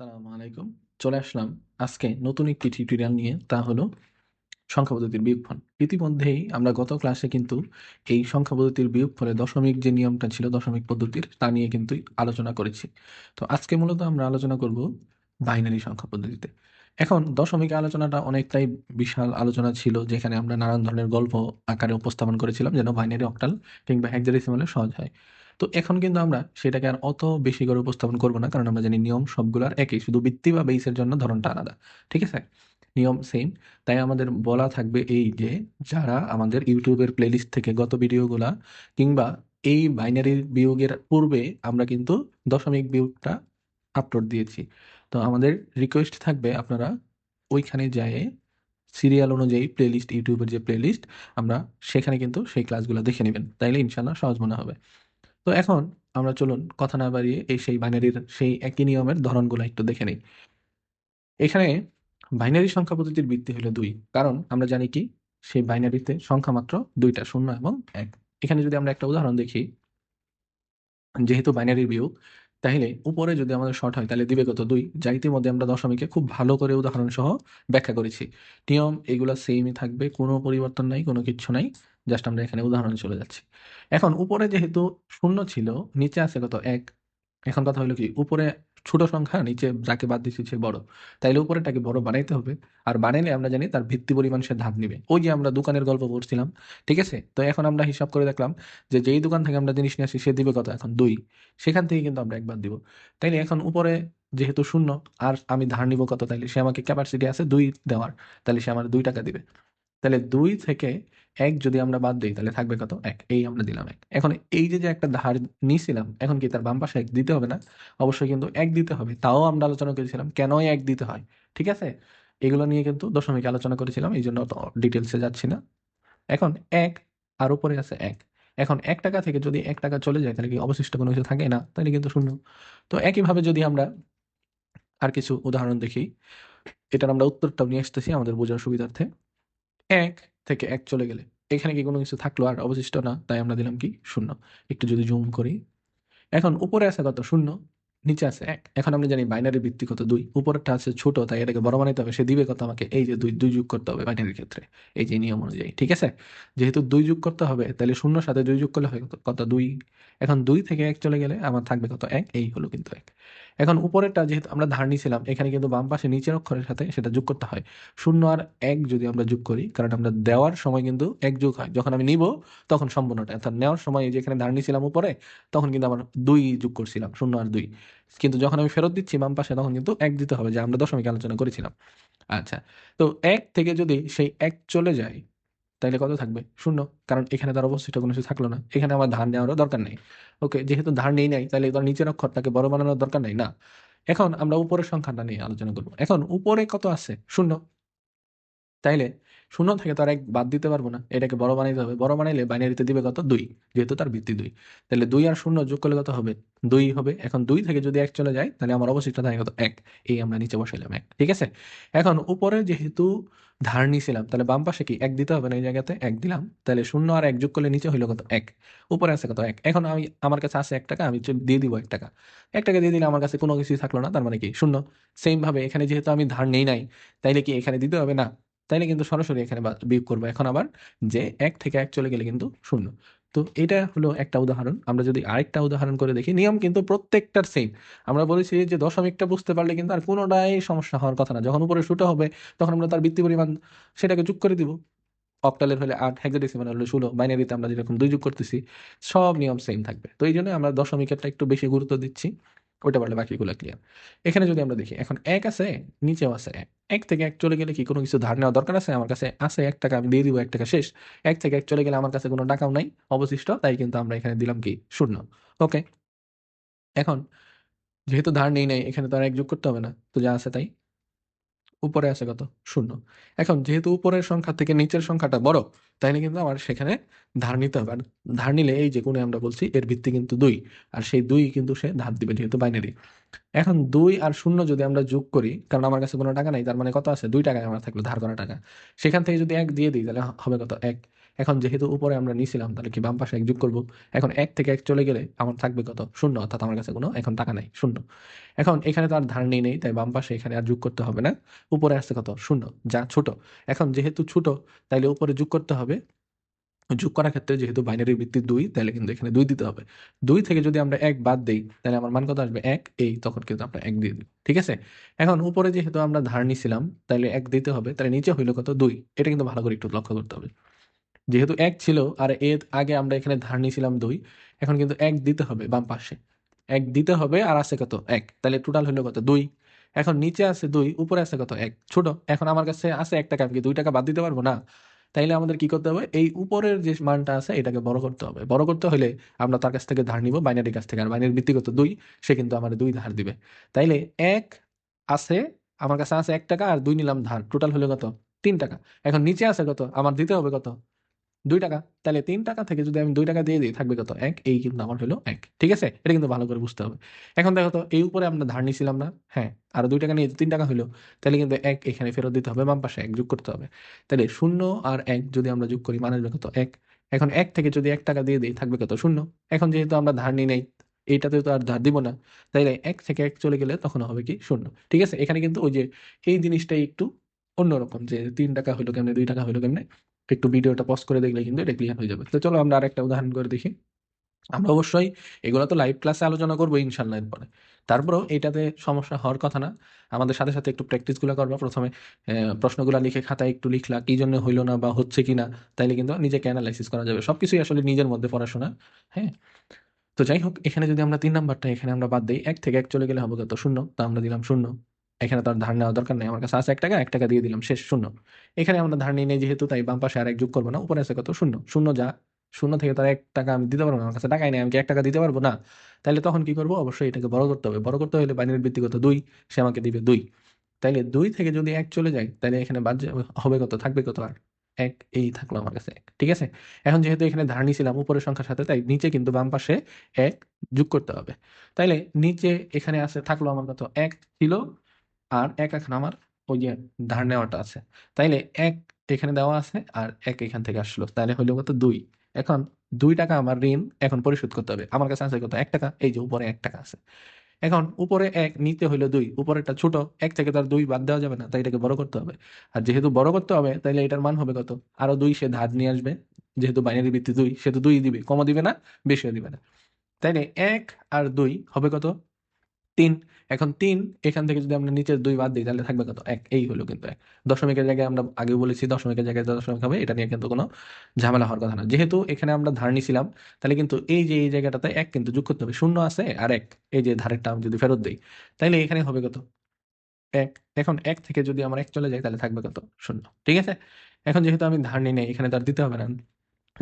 আসসালামু আলাইকুম। চলে আসলাম আজকে নতুন একটি টিউটোরিয়াল নিয়ে, তা হলো সংখ্যা পদ্ধতির বিয়োগফল। ইতিমধ্যেই আমরা গত ক্লাসে কিন্তু এই সংখ্যা পদ্ধতির বিয়োগফলে দশমিক যে নিয়মটা ছিল, দশমিক পদ্ধতির, তা নিয়ে কিন্তু আলোচনা করেছি। তো আজকে মূলত আমরা আলোচনা করব বাইনারি সংখ্যা পদ্ধতিতে। এখন দশমিক আলোচনাটা অনেকটাই বিশাল আলোচনা ছিল, যেখানে আমরা নানান ধরনের গল্প আকারে উপস্থাপন করেছিলাম যেন বাইনারি অক্টাল কিংবা হেক্সাডেসিমালে সহজ হয়। তো এখন কিন্তু আমরা সেটাকে আর অত বেশি করে উপস্থাপন করব না, কারণ আমরা জানি নিয়ম সবগুলোর একই। শুধু বৃত্তি বা বেইসের জন্য ধরনটা আলাদা। ঠিক আছে? নিয়ম সেম তাই আমাদের বলা থাকবে এই যে, যারা আমাদের ইউটিউবের প্লেলিস্ট থেকে গত ভিডিওগুলা কিংবা এই বাইনারি বিয়োগের পূর্বে আমরা কিন্তু দশমিক বিয়োগটা আপলোড দিয়েছি। তো আমাদের রিকোয়েস্ট থাকবে আপনারা ওইখানে যায় সিরিয়াল অনুযায়ী প্লেলিস্ট ইউটিউবের যে প্লেলিস্ট আমরা সেখানে কিন্তু সেই ক্লাসগুলো দেখে নেবেন। তাইলে ইনশাল্লাহ সহজ মনে হবে। তো এখন আমরা চলুন কথা না বাড়িয়ে এই সেই বাইনারির সেই একই নিয়মের ধরনগুলো একটু দেখে নিই। এখানে বাইনারি সংখ্যা পদ্ধতির ভিত্তি হলো দুই। কারণ আমরা জানি কি? সেই বাইনারিতে সংখ্যা মাত্র দুইটা, শূন্য এবং এক। এখানে যদি আমরা একটা উদাহরণ দেখি, যেহেতু বাইনারির বিয়োগ, তাহলে উপরে যদি আমাদের শর্ট হয়, তাহলে দিবে কত দুই। যা ইতিমধ্যে আমরা দশমিকে খুব ভালো করে উদাহরণ সহ ব্যাখ্যা করেছি। নিয়ম এগুলো সেমই থাকবে, কোনো পরিবর্তন নাই, কোনো কিচ্ছু নাই। জাস্ট আমরা এখানে উদাহরণে চলে যাচ্ছি। এখন উপরে যেহেতু শূন্য ছিল, নিচে আছে কত এক। এখন কথা হলো কি, উপরে ছোট সংখ্যা, নিচে যাকে বাদ দিচ্ছি সে বড়। তাইলে উপরেটাকে বড় বানাইতে হবে। আর বানাইলে আমরা জানি তার ভিত্তি পরিমাণ সে ধাপ নিবে। ওই যে আমরা দোকানের গল্প পড়ছিলাম, ঠিক আছে? তো এখন আমরা হিসাব করে দেখলাম যে যেই দোকান থেকে আমরা জিনিস নিয়ে আসি, সে দিবে কত? এখন দুই। সেখান থেকে কিন্তু আমরা একবার দিব। তাইলে এখন উপরে যেহেতু শূন্য, আর আমি ধার নিব কত? তাইলে সে আমাকে ক্যাপাসিটি আছে দুই দেওয়ার। তাহলে সে আমার দুই টাকা দিবে। তাহলে দুই থেকে এক যদি আমরা বাদ দিই, তাহলে থাকবে কত? এক। এই আমরা দিলাম এক। এখন এই যে যে একটা ধার নিয়েছিলাম এখন কি তার বাম পাশে এক দিতে হবে না? অবশ্যই কিন্তু এক দিতে হবে। তাও আমরা আলোচনা করেছিলাম কেন এক দিতে হয়? ঠিক আছে? এগুলো নিয়ে কিন্তু দশমিক আলোচনা করেছিলাম, এই জন্য ডিটেলসে যাচ্ছি না। এখন এক, আর উপরে আছে এক। এখন এক টাকা থেকে যদি এক টাকা চলে যায়, তাহলে কি অবশিষ্ট কোনো কিছু থাকে না? তাহলে কিন্তু শূন্য। তো একইভাবে যদি আমরা আর কিছু উদাহরণ দেখি, এটার আমরা উত্তরটাও নিয়ে আসতেছি আমাদের বোঝার সুবিধার্থে। এক থেকে এক চলে গেলে। এখানে কি কোনো কিছু থাকল? আর অবশিষ্ট না, তাই আমরা দিলাম কি? শূন্য। একটু যদি জুম করি। এখন উপরে আছে কত? শূন্য, নিচে আছে এক। এখন আমরা জানি বাইনারি ভিত্তি কত? দুই। উপরেরটা আছে ছোট, তাই এটাকে বড় বানাইতে হবে। সে দিবে কত? আমাকে এই যে দুই দুই যোগ করতে হবে বাইনারির ক্ষেত্রে। এই যে নিয়ম অনুযায়ী, ঠিক আছে? যেহেতু দুই যোগ করতে হবে, তাহলে শূন্য সাথে দুই যোগ করলে হয়? কত? দুই। এখন দুই থেকে এক চলে গেলে আমার থাকবে কত? এক। এই হলো কিন্তু এক। এখন উপরেরটা যেহেতু আমরা ধার নিয়েছিলাম, এখানে কিন্তু বাম পাশে নিচের অক্ষরের সাথে সেটা যোগ করতে হয়। শূন্য আর এক যদি আমরা যোগ করি, কারণ আমরা দেওয়ার সময় কিন্তু এক যোগ হয়। যখন আমি নিব, তখন সম্পূর্ণটা। অর্থাৎ নেওয়ার সময় যে এখানে ধার নিয়েছিলাম উপরে, তখন কিন্তু আমার দুই যোগ করছিলাম, শূন্য আর দুই। কিন্তু যখন আমি ফেরত দিচ্ছি বাম পাশে, তখন কিন্তু এক দিতে হবে, যে আমরা দশমিক আলোচনা করেছিলাম। আচ্ছা তো এক থেকে যদি সেই এক চলে যায় তাহলে কত থাকবে? শূন্য। কারণ এখানে তার অবশিষ্ট কোনো কিছু থাকল না। এখানে আমার ধার নেওয়ারও দরকার নেই। ওকে, যেহেতু ধার নেই নাই তাহলে এবার নিচের অক্ষরটাকে বড় বানানোর দরকার নেই না? এখন আমরা উপরের সংখ্যাটা নিয়ে আলোচনা করব। এখন উপরে কত আছে? শূন্য। তাইলে শূন্য থেকে তো আর এক বাদ দিতে পারব না। এটাকে বড় বানাইতে হবে। বড় বানাইলে বাইনারিতে দিবে কত? দুই, যেহেতু তার ভিত্তি দুই। তাহলে দুই আর শূন্য যোগ করলে কত হবে? দুই হবে। এখন দুই থেকে যদি এক চলে যায়, তাহলে আমার অবশিষ্ট থাকে কত? এক। এই আমরা নিচে বসাইলাম এক। ঠিক আছে? এখন উপরে যেহেতু ধার নিয়েছিলাম তাহলে বাম পাশে কি? এক দিতে হবে না এই জায়গাতে? এক দিলাম। তাহলে শূন্য আর এক যোগ করলে নিচে হইল কত? এক। উপরে আছে কত? এক। এখন আমি, আমার কাছে আছে এক টাকা, আমি দিয়ে দিব এক টাকা। এক টাকা দিয়ে দিলে আমার কাছে কোনো কিছুই থাকল না, তার মানে কি? শূন্য। সেম ভাবে এখানে যেহেতু আমি ধার নেই নাই, তাইলে কি এখানে দিতে হবে? না। তাইলে কিন্তু সরাসরি এখানে বিয়োগ করব। এখন আবার যে এক থেকে এক চলে গেলে কিন্তু শূন্য। তো এটা হলো একটা উদাহরণ। আমরা যদি আরেকটা উদাহরণ করে দেখি, নিয়ম কিন্তু প্রত্যেকটার সেম আমরা বলেছি যে দশমিকটা বুঝতে পারলে কিন্তু আর কোনোটাই সমস্যা হওয়ার কথা না। যখন উপরে শুটো হবে, তখন আমরা তার বৃত্তি পরিমাণ সেটাকে যোগ করে দিব। অক্টালের হলে আট হেক্সাডেসিমাল হলে ষোলো বাইনারিতে আমরা যেরকম দুই যোগ করতেছি, সব নিয়ম সেম থাকবে। তো এই জন্য আমরা দশমিকেরটা একটু বেশি গুরুত্ব দিচ্ছি। ওইটা পারলে বাকিগুলো ক্লিয়ার এখানে যদি আমরা দেখি, এখন এক আছে, নিচেও আছে এক। এক থেকে এক চলে গেলে কি কোনো কিছু ধার নেওয়া দরকার আছে? আমার কাছে আছে এক টাকা, আমি দিয়ে দিব এক টাকা শেষ। এক থেকে এক চলে গেলে আমার কাছে কোনো টাকাও নাই, অবশিষ্ট, তাই কিন্তু আমরা এখানে দিলাম কি? শূন্য। ওকে এখন, যেহেতু ধার নেই নাই, এখানে তো আর এক যোগ করতে হবে না। তো যা আছে তাই। উপরে আছে কত? শূন্য। এখন যেহেতু উপরের সংখ্যা থেকে নিচের সংখ্যাটা বড়, তাইলে কিন্তু আমার সেখানে ধার নিতে হবে। আর ধার নিলে এই যে গুণে আমরা বলছি, এর ভিত্তি কিন্তু দুই। আর সেই দুই কিন্তু সে ধার দিবে যেহেতু বাইনারি এখন দুই আর শূন্য যদি আমরা যোগ করি, কারণ আমার কাছে কোনো টাকা নাই, তার মানে কত আছে? দুই টাকায় আমার থাকল ধার করা টাকা। সেখান থেকে যদি এক দিয়ে দিই, তাহলে হবে কত? এক। এখন যেহেতু উপরে আমরা নিছিলাম, তাহলে কি বাম পাশে এক যোগ করব? এখন এক থেকে এক চলে গেলে আমার থাকবে কত? শূন্য, অর্থাৎ আমার কাছে কোনো এখন টাকা নাই, শূন্য। এখন এখানে তো আর ধার নেই নেই, তাই বাম পাশে এখানে আর যোগ করতে হবে না। উপরে আসছে কত? শূন্য, যা ছোট। এখন যেহেতু ছোট, তাইলে উপরে যোগ করতে হবে। যোগ করার ক্ষেত্রে যেহেতু বাইনারি ভিত্তি দুই তাহলে কিন্তু এখানে দুই দিতে হবে। দুই থেকে যদি আমরা এক বাদ দিই তাহলে আমার মান কত আসবে? এক, এই, তখন কিন্তু আমরা এক দিয়ে দিই ঠিক আছে? এখন উপরে যেহেতু আমরা ধার নিছিলাম তাহলে এক দিতে হবে তাহলে নিচে হইল কত? দুই। এটা কিন্তু ভালো করে একটু লক্ষ্য করতে হবে। যেহেতু এক ছিল, আর এর আগে আমরা এখানে ধার নিয়েছিলাম দুই, এখন কিন্তু এক দিতে হবে বাম পাশে। এক দিতে হবে আর আছে কত? এক। তাহলে টোটাল হলো কত? দুই। এখন নিচে আছে দুই, উপরে আছে কত? এক। ছোট। এখন আমার কাছে আছে এক টাকা, আমি কি দুই টাকা বাদ দিতে পারব? না। তাইলে আমাদের কি করতে হবে? এই উপরের যে মানটা আছে, এটাকে বড় করতে হবে। বড় করতে হলে আমরা তার কাছ থেকে ধার নিব বাইনারি কাছ থেকে। আর বাইনারি ভিত্তিগত দুই। সে কিন্তু আমার দুই ধার দিবে। তাইলে এক আছে, আমার কাছে আছে এক টাকা, আর দুই নিলাম ধার। টোটাল হলো কত? তিন টাকা। এখন নিচে আছে কত? আমার দিতে হবে কত? দুই টাকা। তাহলে তিন টাকা থেকে যদি আমি দুই টাকা দিয়ে দিই, থাকবে কত? এক। এই কিন্তু আমার হলো এক। ঠিক আছে? এটা কিন্তু ভালো করে বুঝতে হবে। এখন দেখো তো, এই উপরে আমরা ধার নিছিলাম না। হ্যাঁ আর দুই টাকা নিয়ে তিন টাকা হলো, তাহলে কিন্তু এক এখানে ফেরত দিতে হবে, বাম পাশে এক যোগ করতে হবে। তাহলে শূন্য আর এক যদি আমরা যোগ করি মানে কত? এক। এখন এক থেকে যদি এক টাকা দিয়ে দিই, থাকবে কত? শূন্য। এখন যেহেতু আমরা ধার নিই নাই এইটাতে তো আর ধার দিব না। তাইলে এক থেকে এক চলে গেলে তখন হবে কি? শূন্য। ঠিক আছে? এখানে কিন্তু ওই যে, এই জিনিসটাই একটু অন্যরকম যে, তিন টাকা হলো কেমনে, দুই টাকা হলো কেমনে? একটু ভিডিওটা পজ করে দেখলে কিন্তু এটা ক্লিয়ার হয়ে যাবে। তো চলো আমরা আরেকটা উদাহরণ করে দেখি। আমরা অবশ্যই এগুলো তো লাইভ ক্লাসে আলোচনা করব ইনশাল্লাহ এরপরে। তারপরেও এটাতে সমস্যা হওয়ার কথা না। আমাদের সাথে সাথে একটু প্র্যাকটিসগুলো করবা। প্রথমে প্রশ্নগুলো লিখে খাতায় একটু লিখলা, কি জন্য হইল না বা হচ্ছে কি না তাইলে কিন্তু নিজেকে অ্যানালাইসিস করা যাবে। সবকিছুই আসলে নিজের মধ্যে পড়াশোনা হ্যাঁ? তো যাই হোক, এখানে যদি আমরা তিন নাম্বারটা এখানে আমরা বাদ দিই, এক থেকে এক চলে গেলে হবে কত? শূন্য। তো আমরা দিলাম শূন্য। এখানে তো আর ধার নেওয়া দরকার নেই। আমার কাছে আছে এক টাকা এক টাকা দিয়ে দিলাম, শেষ, শূন্য। এখানে আমরা ধার নিয়ে নেই যেহেতু, তাই বাম পাশে আর এক যোগ করব না, উপরে আছে কত? শূন্য। শূন্য যা, শূন্য থেকে তার এক টাকা আমি দিতে পারব না, আমার কাছে টাকাই নেই, আমি কি এক টাকা দিতে পারব? না। তাহলে তখন কি করব? অবশ্যই এটাকে বড় করতে হবে। বড় করতে হলে বাইনারির ভিত্তিগত দুই, সে আমাকে দিবে দুই। তাইলে দুই থেকে যদি এক চলে যায় তাহলে এখানে বাদ হবে কত? থাকবে কত? আর এক, এই থাকল আমার কাছে এক, ঠিক আছে? এখন যেহেতু এখানে ধার নিয়েছিলাম উপরের সংখ্যার সাথে, তাই নিচে কিন্তু বাম পাশে এক যোগ করতে হবে। তাইলে নিচে এখানে আছে, থাকল আমার কত? এক ছিল আর এক এখন আমার ওই যে ধার নেওয়াটা আছে। তাইলে এক এখানে দেওয়া আছে আর এক এখান থেকে আসলো। তাহলে হইল কত? দুই। এখন দুই টাকা আমার ঋণ এখন পরিশোধ করতে হবে। আমার কাছে আছে কত? এক টাকা, এই যে উপরে এক টাকা আছে। এখন উপরে এক নিতে হইল দুই। উপরেরটা ছোট, এক থেকে তার দুই বাদ দেওয়া যাবে না, তাই এটাকে বড় করতে হবে। আর যেহেতু বড় করতে হবে, তাইলে এটার মান হবে কত? আরও দুই সে ধার নিয়ে আসবে। যেহেতু বাইনারি ভিত্তি দুই সে তো দুই দিবে, কমও দিবে না, বেশিও দিবে না। তাইলে এক আর দুই হবে কত? তিন। এখন তিন, এখান থেকে যদি আমরা নিচের দুই বাদ দিই, তাহলে থাকবে কত? এক। এই হলো কিন্তু এক। দশমিকের জায়গায় আমরা আগেও বলেছি, দশমিকের জায়গায় দশমিক হবে, এটা নিয়ে কিন্তু কোনো ঝামেলা হওয়ার কথা না। যেহেতু এখানে আমরা ধার নিছিলাম, তাহলে কিন্তু এই যে, এই জায়গাটাতে এক কিন্তু যোগ করতে হবে। শূন্য আছে আর এক। এই যে, ধারেরটা আমি যদি ফেরত দিই, তাহলে এখানে হবে কত? এক। এখন এক থেকে যদি আমার এক চলে যায়, তাহলে থাকবে কত? শূন্য। ঠিক আছে? এখন যেহেতু আমি ধার নিই এখানে তার দিতে হবে না।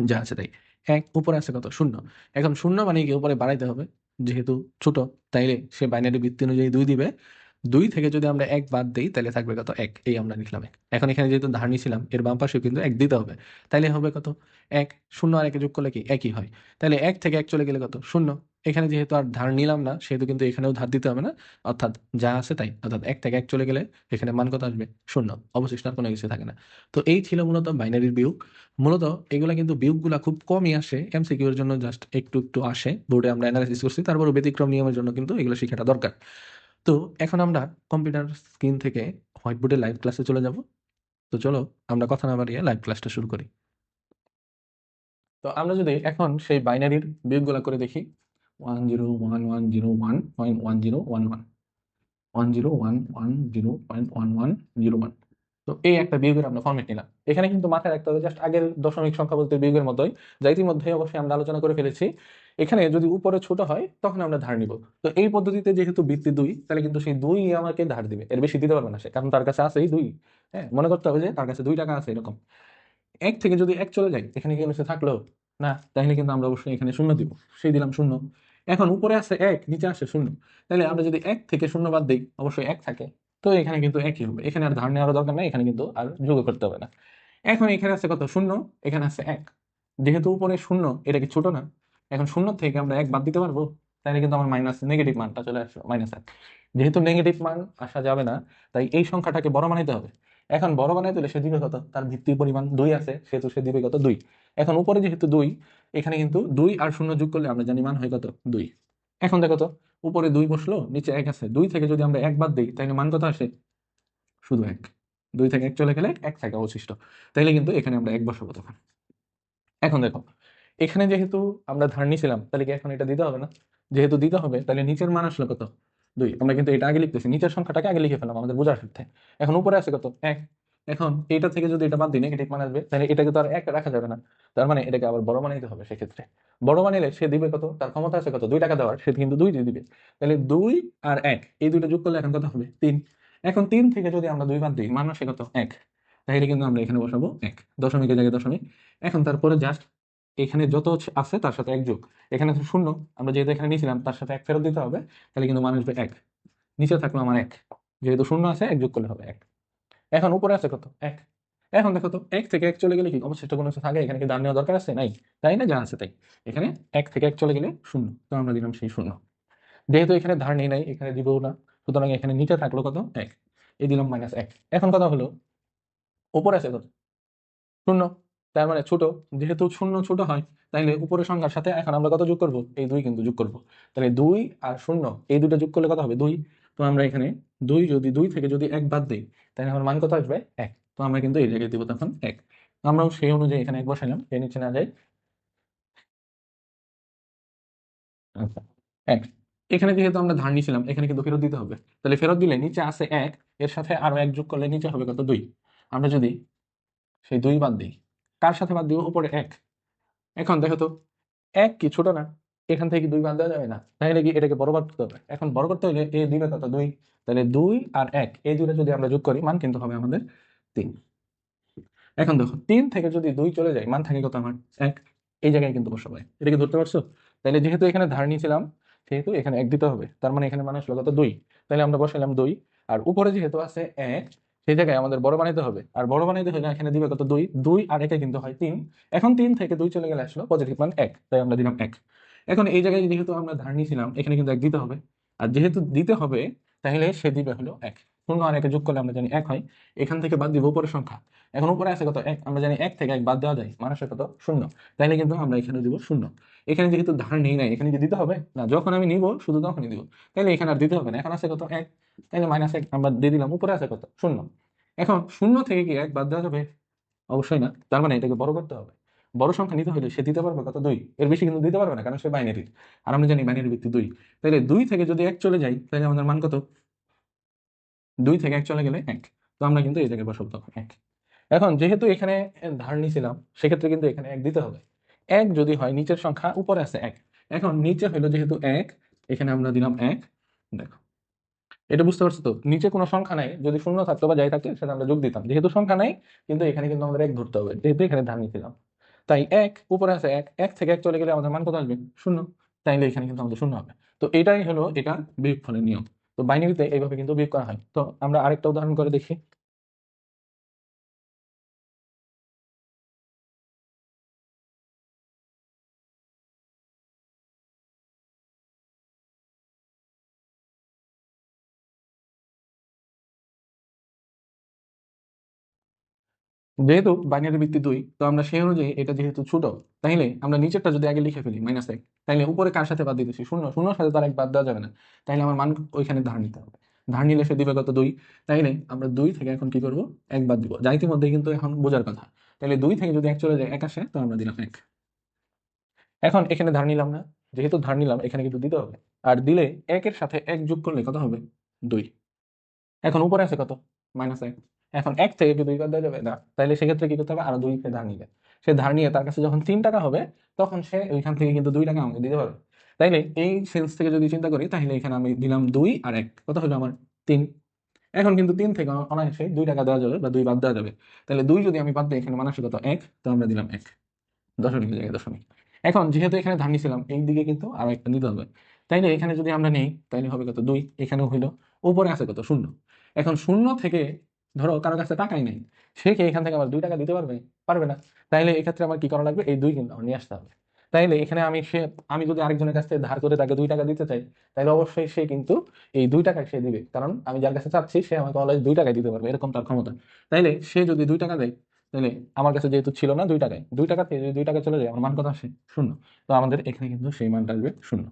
যা আছে তাই। এক, উপরে আছে কত? শূন্য। এখন শূন্য মানে কি? উপরে বাড়াইতে হবে। যেহেতু ছোট, তাইলে সে বাইনারি বৃত্তি অনুযায়ী দুই দিবে। দুই থেকে যদি আমরা এক বাদ দিই তাহলে থাকবে কত এক। এই আমরা লিখলাম এক। এখন এখানে যেহেতু ধার নিয়েছিলাম এর বাম পাশেও কিন্তু এক দিতে হবে। তাইলে হবে কত? এক। শূন্য আর একে যোগ করলে কি? একই হয়। তাহলে এক থেকে এক চলে গেলে কত? শূন্য। এখানে যেহেতু আর ধার নিলাম না, সেহেতু কিন্তু এখানেও ধার দিতে হবে না। অর্থাৎ যা আছে তাই। অর্থাৎ এক থেকে এক চলে গেলে এখানে মান কত আসবে? শূন্য। অবশিষ্ট আর কোনো কিছু থাকে না। তো এই ছিল মূলত বাইনারির বিয়োগ। মূলত এগুলা কিন্তু বিয়োগগুলা খুব কমই আসে। এমসিকিউ এর জন্য জাস্ট একটু একটু আসে। বোর্ডে আমরা অ্যানালাইসিস করছি। তারপর ব্যতিক্রম নিয়মের জন্য কিন্তু এগুলো শেখাটা দরকার। তো এখন আমরা কম্পিউটার স্ক্রিন থেকে হোয়াইট বোর্ডে লাইভ ক্লাসে চলে যাব। তো চলো আমরা কথা না বাড়িয়ে লাইভ ক্লাসটা শুরু করি। তো আমরা যদি এখন সেই বাইনারির বিয়োগগুলা করে দেখি। তো এই একটা বিয়োগের আমরা ফর্মেট নিলাম। এখানে কিন্তু মাথায় রাখতে হবে জাস্ট আগের দশমিক সংখ্যা বলতে বিয়োগের মতোই। যা ইতিমধ্যে অবশ্যই আমরা আলোচনা করে ফেলেছি। এখানে যদি উপরে ছোট হয়, তখন আমরা ধার নিব। তো, এই পদ্ধতিতে যেহেতু ভিত্তি দুই, তাহলে কিন্তু সেই দুই আমাকে ধার দিবে। এর বেশি দিতে পারবে না সে, কারণ তার কাছে আছে এই দুই। হ্যাঁ মনে করতে হবে যে তার কাছে দুই টাকা আছে এরকম। এক থেকে যদি এক চলে যায়, এখানে কি থাকল? না, তাহলে কিন্তু আমরা অবশ্যই এখানে শূন্য দিব। সেই দিলাম শূন্য। এখন উপরে আছে এক, নিচে আসে শূন্য। তাহলে আমরা যদি এক থেকে শূন্য বাদ দিই, অবশ্যই এক থাকে। তো এখানে কিন্তু একই হবে। এখানে আর ধার নেওয়ার দরকার নাই, এখানে কিন্তু আর যোগ করতে হবে না। এখন এখানে আছে কত? শূন্য, এখানে আছে এক। যেহেতু উপরে শূন্য, এটা কি ছোট না? এখন শূন্য থেকে আমরা এক বাদ দিতে পারব? তাহলে কিন্তু আমার মাইনাস নেগেটিভ মানটা চলে আসবে মাইনাস এক। যেহেতু নেগেটিভ মান আসা যাবে না, তাই এই সংখ্যাটাকে বড় বানাইতে হবে। এখন বড় বানাই দিলে সে দিবে কত তার ভিত্তির পরিমাণ দুই আছে সেহেতু সে দিবে কত দুই। এখন উপরে যেহেতু দুই, এখানে কিন্তু দুই আর শূন্য যোগ করলে আমরা জানি মান হয় কত? দুই। এখন দেখো তো, উপরে দুই বসল, নিচে এক আছে। দুই থেকে যদি আমরা এক বাদ দিই, তাহলে মান কত আসে? শুধু এক। দুই থেকে এক চলে গেলে এক থাকে অবশিষ্ট। তাইলে কিন্তু এখানে আমরা এক বসাবো তখন। এখন দেখো, এখানে যেহেতু আমরা ধার নিয়েছিলাম তাহলে কি এখন এটা দিতে হবে না? যেহেতু দিতে হবে, তাহলে নিচের মান আসলো কত? দুই আমরা কিন্তু এটা আগে লিখতেছি, নিচের সংখ্যাটাকে আগে লিখে ফেলাম আমাদের বোঝার স্বার্থে এখন উপরে আছে কত? এক। এখন এটা থেকে যদি এটা বাদ দিই নেগেটিভ মান আসবে, তাহলে এটাকে তো আর এক রাখা যাবে না। তার মানে এটাকে আবার বড় বানাইতে হবে সেক্ষেত্রে। বড় বানাইলে সে দিবে কত? তার ক্ষমতা আছে কত? দুই টাকা দেওয়ার, সে কিন্তু দুই দিয়ে দিবে। তাহলে দুই আর এক, এই দুইটা যোগ করলে এখন কত হবে? তিন। এখন তিন থেকে যদি আমরা দুই বাদ দিই, মান আসে কত? এক। তাহলে কিন্তু আমরা এখানে বসাবো এক দশমিকের জায়গায় দশমিক। এখন তারপরে জাস্ট এখানে যত আছে তার সাথে এক যোগ। এখানে শূন্য। আমরা যেহেতু এখানে নিয়েছিলাম, তার সাথে এক ফেরত দিতে হবে, তাহলে কিন্তু মান আসবে এক। নিচে থাকল আমার এক। যেহেতু শূন্য আছে, এক যোগ করলে হবে এক। এখন উপরে আছে কত? এক। এখন দেখো তো, এক থেকে এক চলে গেলে কি? অবশিষ্ট কোনো কিছু থাকে? এখানে কি দান নেওয়া দরকার আছে? নাই। তাই না? যা আছে তাই। এখানে এক থেকে এক চলে গেলে শূন্য। তো আমরা দিলাম সেই শূন্য। যেহেতু এখানে ধার নেই নাই, এখানে দিবও না, সুতরাং এখানে নিচে থাকল কত? এক। এই দিলাম মাইনাস এক। এখন কথা হলো, উপরে আছে কত? শূন্য। তার মানে ছোট, যেহেতু শূন্য ছোট হয় তাহলে উপরের সংখ্যার সাথে এখন আমরা কত যোগ করব? এই দুই কিন্তু যোগ করব। তাহলে দুই আর শূন্য, এই দুটো যোগ করলে কত হবে? দুই। তো আমরা এখানে দুই যদি দুই থেকে যদি এক বাদ দিই, তাহলে আমার মান কত আসবে? এক। তো আমরা কিন্তু এই জায়গায় দিব তখন এক। আমরাও সেই অনুযায়ী এখানে এক বসাইলাম এর নিচে না যাই। আচ্ছা এক। এখানে যেহেতু আমরা ধার নিয়েছিলাম, এখানে কিন্তু ফেরত দিতে হবে। তাহলে ফেরত দিলে নিচে আছে এক, এর সাথে আরও এক যোগ করলে নিচে হবে কত? দুই। আমরা যদি সেই দুই বাদ দিই কার সাথে বাদ দিব, উপরে এক। এখন দেখো তো, এক কি ছোট না? এখান থেকে দুই বাদ দেওয়া যাবে না। তাহলে কি এটাকে বড় বাদ করতে হবে? এখন বড় করতে হলে এই দিবে কত দুই। তাহলে দুই আর এক, এই দুটো যদি আমরা যোগ করি, মান কিন্তু হবে আমাদের তিন। এখন দেখো, তিন থেকে যদি দুই চলে যায়, মান থাকে কত আমার? এক। এই জায়গায় কিন্তু বসাবো এটা কি ধরতে পারছ? তাহলে যেহেতু এখানে ধার নিয়েছিলাম, সেহেতু এখানে এক দিতে হবে। তার মানে এখানে মানে আসলো কত? দুই। তাহলে আমরা বসাইলাম দুই। আর উপরে যেহেতু আছে এক সেই জায়গায় আমাদের বড় বানাইতে হবে। আর বড় বানাইতে হলে এখানে দিবে কত? দুই। দুই আর একে কিন্তু হয় তিন। এখন তিন থেকে দুই চলে গেলে আসলো পজিটিভ মান এক। তাই আমরা দিলাম এক। এখন এই জায়গায় যেহেতু আমরা ধার নিয়েছিলাম এখানে কিন্তু এক দিতে হবে। আর যেহেতু দিতে হবে, তাহলে সে দিবে হলো এক। শূন্য আর একে যোগ করলে আমরা জানি এক হয়। এখান থেকে বাদ দিব উপরের সংখ্যা। এখন উপরে আছে কত এক? আমরা জানি এক থেকে এক বাদ দেওয়া যায়। মানুষের কত? শূন্য। তাইলে কিন্তু আমরা এখানে দিব শূন্য। এখানে যেহেতু ধার নেই নাই, এখানে কি দিতে হবে? না, যখন আমি নিব, শুধু তখনই দিব। তাইলে এখানে আর দিতে হবে না। এখন আছে কত? এক। তাইলে মাইনাস এক আমরা দিয়ে দিলাম। উপরে আছে কত? শূন্য। এখন শূন্য থেকে কি এক বাদ দেওয়া যাবে? অবশ্যই না। তার মানে এটাকে বড় করতে হবে। বড় সংখ্যা নিতে হলে সে দিতে পারবে কত? দুই। এর বেশি কিন্তু দিতে পারবে না, কারণ সে বাইনারি। আর আমরা জানি বাইনারি ভিত্তি দুই। তাহলে দুই থেকে যদি এক চলে যাই তাহলে আমাদের মান কত? দুই থেকে এক চলে গেলে এক। তো আমরা কিন্তু এই জায়গায় বসাবো তখন এক। এখন যেহেতু এখানে ধার নিয়েছিলাম, সেক্ষেত্রে কিন্তু এখানে এক দিতে হবে। এক যদি হয়, নিচের সংখ্যা উপরে আছে এক। এখন নিচে হলো যেহেতু এক, এখানে আমরা দিলাম এক। দেখো, এটা বুঝতে পারছ তো? নিচে কোনো সংখ্যা নাই, যদি শূন্য থাকতো বা যাই থাকতো, সেটা আমরা যোগ দিতাম। যেহেতু সংখ্যা নাই, কিন্তু এখানে কিন্তু আমাদের এক ধরতে হবে, যেহেতু এখানে ধার নিয়েছিলাম। তাই এক, উপরে আছে এক এক থেকে এক চলে গেলে আমাদের মান কত আসবে? শূন্য। তাইলে এখানে কিন্তু আমাদের শূন্য হবে। তো এটাই হলো এটা বিয়োগফলের নিয়ম। তো বাইনারিতে এইভাবে কিন্তু বিয়োগ করা হয়। তো আমরা আরেকটা উদাহরণ করে দেখি। যেহেতু বাইনারি ভিত্তি দুই, তো আমরা সেই অনুযায়ী এটা যেহেতু ছোট, তাইলে আমরা নিচেরটা যদি আগে লিখে ফেলি মাইনাস এক, তাইলে উপরে কার সাথে বাদ দিতেছি? শূন্য, শূন্যর সাথে তার এক বাদ দেওয়া যাবে না। তাইলে আমার মান ওইখানে ধার নিতে হবে। ধার নিলে সে দিবে কত? দুই। তাইলে আমরা দুই থেকে এখন কি করব? এক বাদ দিব। যা ইতিমধ্যে কিন্তু এখন বোঝার কথা। তাহলে দুই থেকে যদি এক চলে যায়, এক আসে, তো আমরা দিলাম এক। এখন এখানে ধার নিলাম না। যেহেতু ধার নিলাম, এখানে কিন্তু দিতে হবে। আর দিলে একের সাথে এক যোগ করলে কত হবে? দুই। এখন উপরে আছে কত? মাইনাস এক। এখন এক থেকে কি দুই বাদ দেওয়া যাবে। না, তাইলে সেক্ষেত্রে কি করতে হবে? আরও দুই ধার নিবে। সে ধার নিয়ে তার কাছে যখন তিন টাকা হবে, তখন সে ওইখান থেকে কিন্তু দুই টাকা আমাকে দিতে পারবে। তাইলে এই সেন্স থেকে যদি চিন্তা করি তাহলে এখানে আমি দিলাম দুই আর এক। কত হলো আমার? তিন। এখন কিন্তু তিন থেকে অনায়াসে দুই টাকা দেওয়া যাবে বা দুই বাদ দেওয়া যাবে। তাহলে দুই যদি আমি বাদ দিই, এখানে মানুষের কত এক, তো আমরা দিলাম এক। দশমিক জায়গায় দশমিক। এখন যেহেতু এখানে ধার নিয়েছিলাম এই দিকে কিন্তু আরও একটা নিতে হবে। তাইলে এখানে যদি আমরা নেই, তাইলে হবে কত? দুই। এখানেও হইল। উপরে আছে কত? শূন্য। এখন শূন্য থেকে ধরো কারও কাছে টাকাই নেই, সে কি এখান থেকে আমার দুই টাকা দিতে পারবে? পারবে না। তাইলে এক্ষেত্রে আমার কি করা লাগবে? এই দুই কিন্তু আমার নিয়ে আসতে হবে। তাইলে এখানে আমি সে, আমি যদি আরেকজনের কাছ থেকে ধার করে তাকে দুই টাকা দিতে চাই তাহলে অবশ্যই সে কিন্তু এই দুই টাকা সে দিবে। কারণ আমি যার কাছে চাচ্ছি, সে আমাকে অলওয়েজ দুই টাকায় দিতে পারবে, এরকম তার ক্ষমতা। তাইলে সে যদি দুই টাকা দেয় তাহলে আমার কাছে যেহেতু ছিল না দুই টাকায় দুই টাকা থেকে যদি দুই টাকা চলে যায়, আমার মান কথা আসে শূন্য। তো আমাদের এখানে কিন্তু সেই মানটা আসবে শূন্য।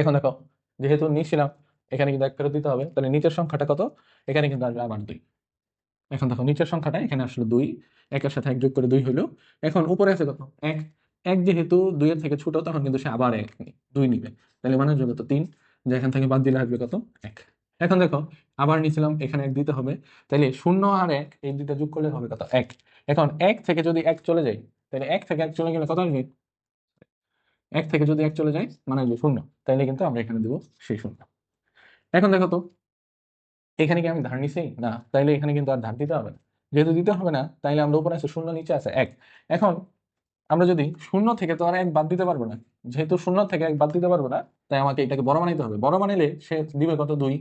এখন দেখো, যেহেতু নিয়েছিলাম এখানে কিন্তু এক ফেরত দিতে হবে। তাহলে নিচের সংখ্যাটা কত? এখানে কিন্তু আসবে আবার দুই। এখন দেখো, নিচের সংখ্যাটা এখানে আসলো দুই। একের সাথে এক যোগ করে দুই হলো। এখন উপরে আছে কত এক। এক যেহেতু দুইয়ের থেকে ছোট, তখন কিন্তু সে আবার এক দুই নিবে। তাহলে মানে যোগ কত তিন। যে এখান থেকে বাদ দিলে আসবে কত? এক। এখন দেখো, আবার নিয়েছিলাম, এখানে এক দিতে হবে। তাহলে শূন্য আর এক, এই দুইটা যোগ করলে হবে কত? এক। এখন এক থেকে যদি এক চলে যায়, তাহলে এক থেকে এক চলে গেলে কত আসবে? এক থেকে যদি এক চলে যায় মানে আসবে শূন্য। তাহলে কিন্তু আমরা এখানে দেবো সেই শূন্য। এখন দেখো তো, এখানে কি আমি ধার নিছি? না, তাইলে এখানে কিন্তু আর ধার দিতে হবে না। যেহেতু দিতে হবে না, তাইলে আমরা উপরে আছে শূন্য, নিচে আছে এক। এখন আমরা যদি শূন্য থেকে তো আর এক বাদ দিতে পারব না, যেহেতু শূন্য থেকে এক বাদ দিতে পারব না, তাই আমাকে এটাকে বড় বানাইতে হবে। বড় বানাইলে সে দিবে কত? দুই।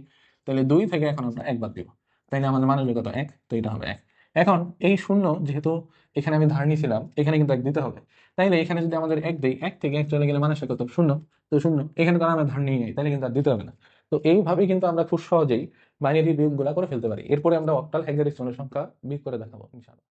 তাহলে দুই থেকে এখন আমরা এক বাদ দিব। তাইলে আমাদের মান কত? এক। তো এটা হবে এক। এখন এই শূন্য যেহেতু এখানে আমি ধার নিয়েছিলাম এখানে কিন্তু এক দিতে হবে। তাইলে এখানে যদি আমাদের এক দেই, এক থেকে এক চলে গেলে মানুষের কত? শূন্য। তো শূন্য। এখানে তো আমরা ধার নিয়ে যাই তাহলে কিন্তু আর দিতে হবে না। তো এইভাবেই কিন্তু আমরা খুব সহজেই বাইনারি বিয়োগগুলা করে ফেলতে পারি। এরপরে আমরা অক্টাল হেক্সাডেসিমাল সংখ্যা বিয়োগ করে দেখাবো, ইনশাআল্লাহ।